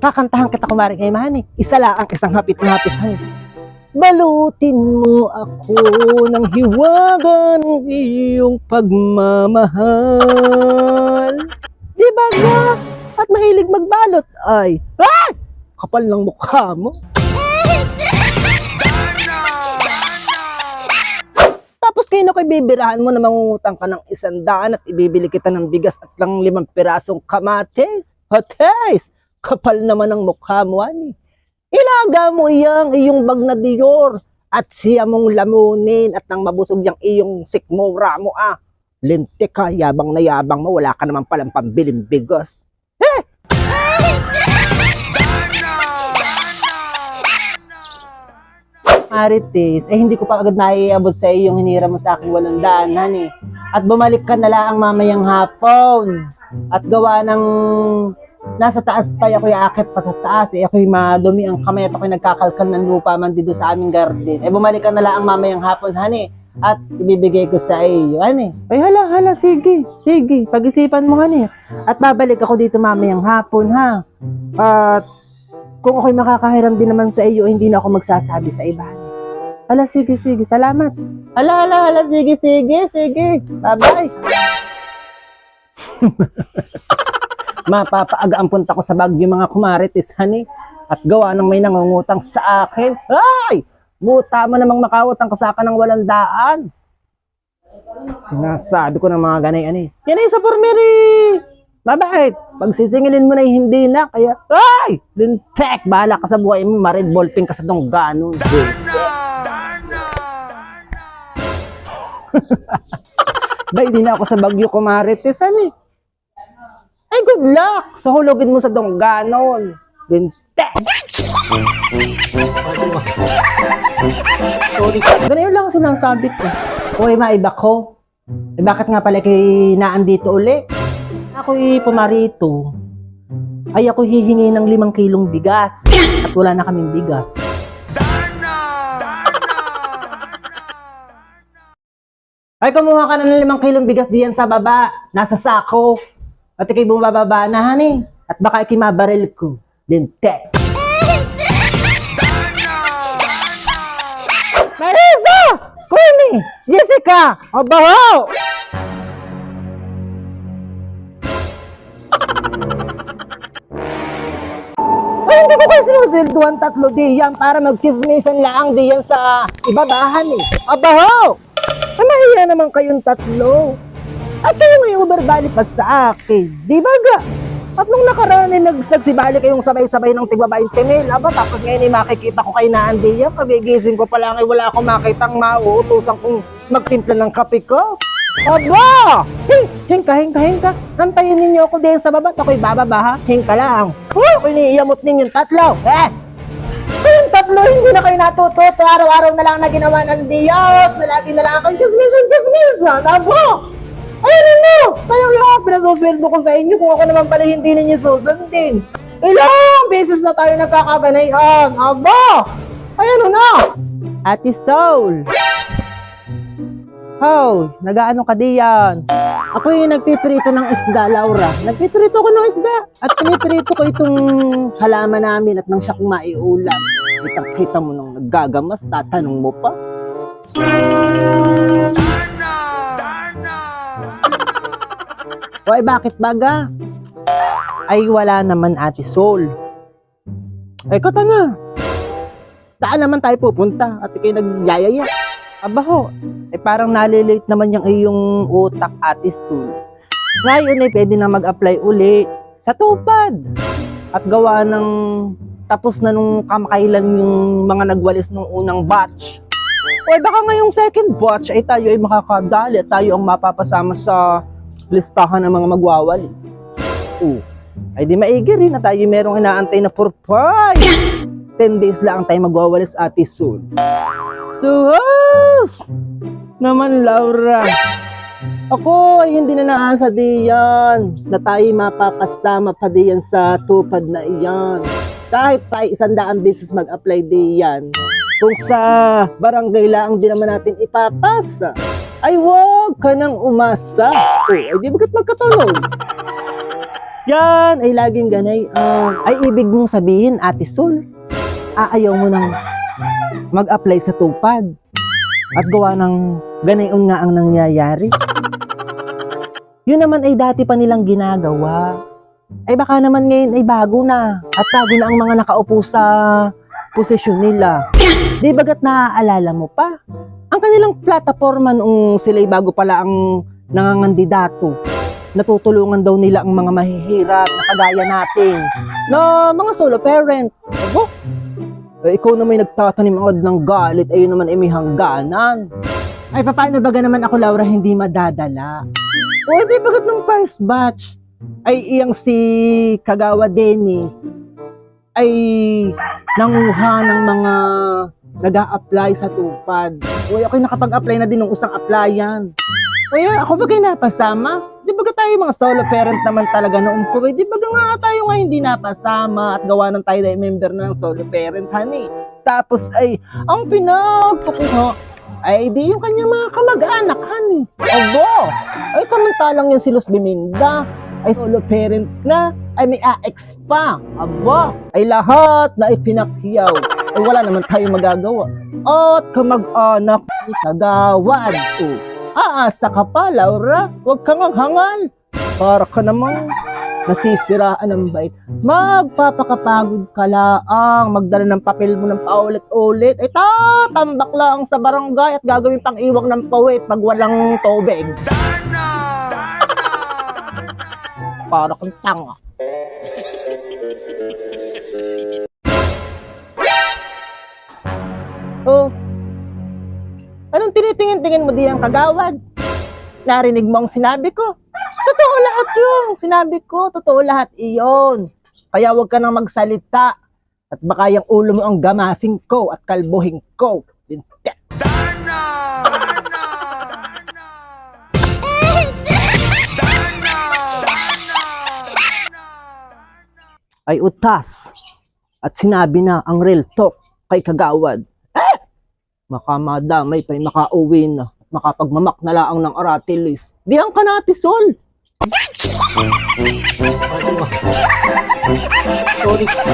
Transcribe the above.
kakantahan kita kumari kay Manny. Isa lang ang isang hapit na hapit honey. Balutin mo ako ng hiwaga ng iyong pagmamahal. Di ba nga? At mahilig magbalot ay, ay! Kapal ng mukha mo. Tapos kayo na kay bibirahan mo na mangungutang ka ng isang daan at ibibili kita ng bigas at lang limang pirasong kamates. Hates! Kapal naman ng mukha mo, ani. Ilaga mo iyang iyong bag na Dior at siya mong lamunin at nang mabusog yung iyong sikmura mo ah. Linte ka, yabang na yabang mo, wala ka naman palang pambiling bigas. Marites, eh hindi ko pa agad naiabot sa iyo yung hinira mo sa akin walang daanan eh. At bumalik ka na lang mamayang hapon. At gawa ng nasa taas pa ako akit pa sa taas eh ako'y madumi ang kamay at ako'y nagkakalkal ng lupa man dito sa aming garden. Eh bumalik ka na lang mamayang hapon, hani. At ibibigay ko sa iyo, hani. Ay hala, hala, sige, sige, pag-isipan mo, hani. At babalik ako dito mamayang hapon, ha. At kung ako'y makakahiram din naman sa iyo, hindi na ako magsasabi sa iba. Hala, sige, sige. Salamat. Hala, hala, hala. Sige, sige, sige. Bye-bye. Mapapaaga ang punta ko sa Baguio mga kumarites, honey. At gawa ng may nangungutang sa akin. Ay! Buta mo namang makawutang ka sa akin ng walang daan. Sinasabi ko ng mga ganay, ani. Yan ay sa pormeri. Mabait. Pag sisingilin mo na hindi na. Kaya, ay! Lintek! Bahala ka sa buhay mo. Marid ballping ka sa tong ganon. Bay, di na ako sa Bagyo kumarites, ani. Ay, good luck! Sa hulugin mo sa dong ganon. Lintek! Sorry. Ganun lang ang sinasabi ko. Uy, maiba ko. Eh, bakit nga pala kay naandito uli? Ako'y pumarito. Ay ako hihingi ng limang kilong bigas. At wala na kaming bigas. Ay, kumuha ka na ng limang kilong bigas diyan sa baba. Nasa sako. At ikay bumababa na, honey. At baka ikay mabaril ko. Lintek. Marisa! Queenie! Jessica! Abaho! Ay, hindi ko kayo sinusilduhan tatlo diyan para magchismisan lang diyan sa ibabahan eh. Abaho! Ay, mahiya naman kayong tatlo. At kayo may uberbali pa sa akin. Di ba ga? At nung nakaraan eh, nags nagsibali kayong sabay-sabay ng tigba 20 mil. Aba, tapos ngayon eh, makikita ko kay Naandi yan. Pagigising ko pa lang eh, wala akong makitang mauutusan kong magtimpla ng kape ko. Aba! Hing, hingka, hingka, hingka. Hantayin ninyo ako din sa baba. Ako'y bababa ha. Hingka lang. Huh, ako'y niiyamot ninyong tatlo. Eh! Kayong tatlo, hindi na kayo natututo. Araw-araw na lang na ginawa ng Diyos. Na lagi na lang ako'y kasmisan, kasmisan. Aba! Ayun na! Sayang lang, pinasusweldo ko sa inyo kung ako naman pala hindi ninyo susundin. Ilang beses na tayo nagkakaganayan. Aba! Ayan na! Ate Soul! How? Nagaano ka diyan? Ako yung nagpiprito ng isda, Laura. Nagpiprito ko ng isda. At piniprito ko itong halaman namin at nang siya kong maiulam. Kitang-kita mo nung naggagamas, tatanong mo pa. Why, bakit baga? Ay, wala naman, Ate Soul. Ay, kata nga. Saan naman tayo pupunta? At ikay nagyayaya. Aba ho, eh parang nalilate naman yung iyong utak, Ate Soul. Ngayon eh, pwede na mag-apply uli sa tupad. At gawa ng tapos na nung kamakailan yung mga nagwalis nung unang batch. O baka ngayong second batch ay tayo ay makakadali at tayo ang mapapasama sa listahan ng mga magwawalis. Oo. Ay di maigi rin na tayo merong inaantay na purpay. 10 days lang tayo magwawalis ate soon. Tuhos! Naman Laura. Ako ay hindi na naasa diyan na tayo mapapasama pa diyan sa tupad na iyan. Kahit pa isang daang beses mag-apply diyan. Kung sa barangay lang din naman natin ipapasa, ay wag ka nang umasa. O, ay di bagat magkatulog. Yan ay laging ganay. ah, ay ibig mong sabihin, Ate Sol, aayaw mo nang mag-apply sa tupad at gawa ng ganayon nga ang nangyayari. Yun naman ay dati pa nilang ginagawa. Ay baka naman ngayon ay bago na at bago na ang mga nakaupo sa posisyon nila. Di bagat naaalala mo pa? Ang kanilang plataforma noong sila'y bago pala ang nangangandidato. Natutulungan daw nila ang mga mahihirap na kagaya natin. Na mga solo parent. Abo, eh, ikaw na may nagtatanim agad ng galit, ayun naman ay may hangganan. Ay, paano baga naman ako, Laura, hindi madadala? O, di bagat nung first batch, ay iyang si Kagawa Dennis, ay nanguha ng mga nag apply sa tupad. Uy, ako'y nakapag-apply na din ng usang applyan. Uy, ako ba kayo napasama? Di ba tayo mga solo parent naman talaga noong po? Di ba nga tayo nga hindi napasama at gawa ng tayo na member ng solo parent, honey? Tapos ay, ang pinagpakuha ay di yung kanyang mga kamag-anak, honey. Abo! Ay, kamantalang yan si Luz Biminda ay solo parent na, ay may AX pa. Aba, ay lahat na ipinakyaw. Ay wala naman tayo magagawa. At kamag-anak ni Kagawad. Aasa ka pa, Laura. Huwag kang hangal. Para ka namang nasisiraan ng bait. Magpapakapagod ka laang, magdala ng papel mo ng paulit-ulit. Ay tatambak lang sa barangay at gagawin pang iwang ng pawit pag walang tubig. Para kang tanga. Oh. Mo diyan kagawad? Narinig mo ang sinabi ko? Totoo lahat yung sinabi ko. Totoo lahat iyon. Kaya huwag ka nang magsalita. At baka yung ulo mo ang gamasing ko at kalbuhin ko. Lintik. ay utas at sinabi na ang real talk kay Kagawad. Eh! Makamadamay pa'y makauwi na makapagmamak na laang ng aratilis. Diyan ka na, Tisol! Sorry.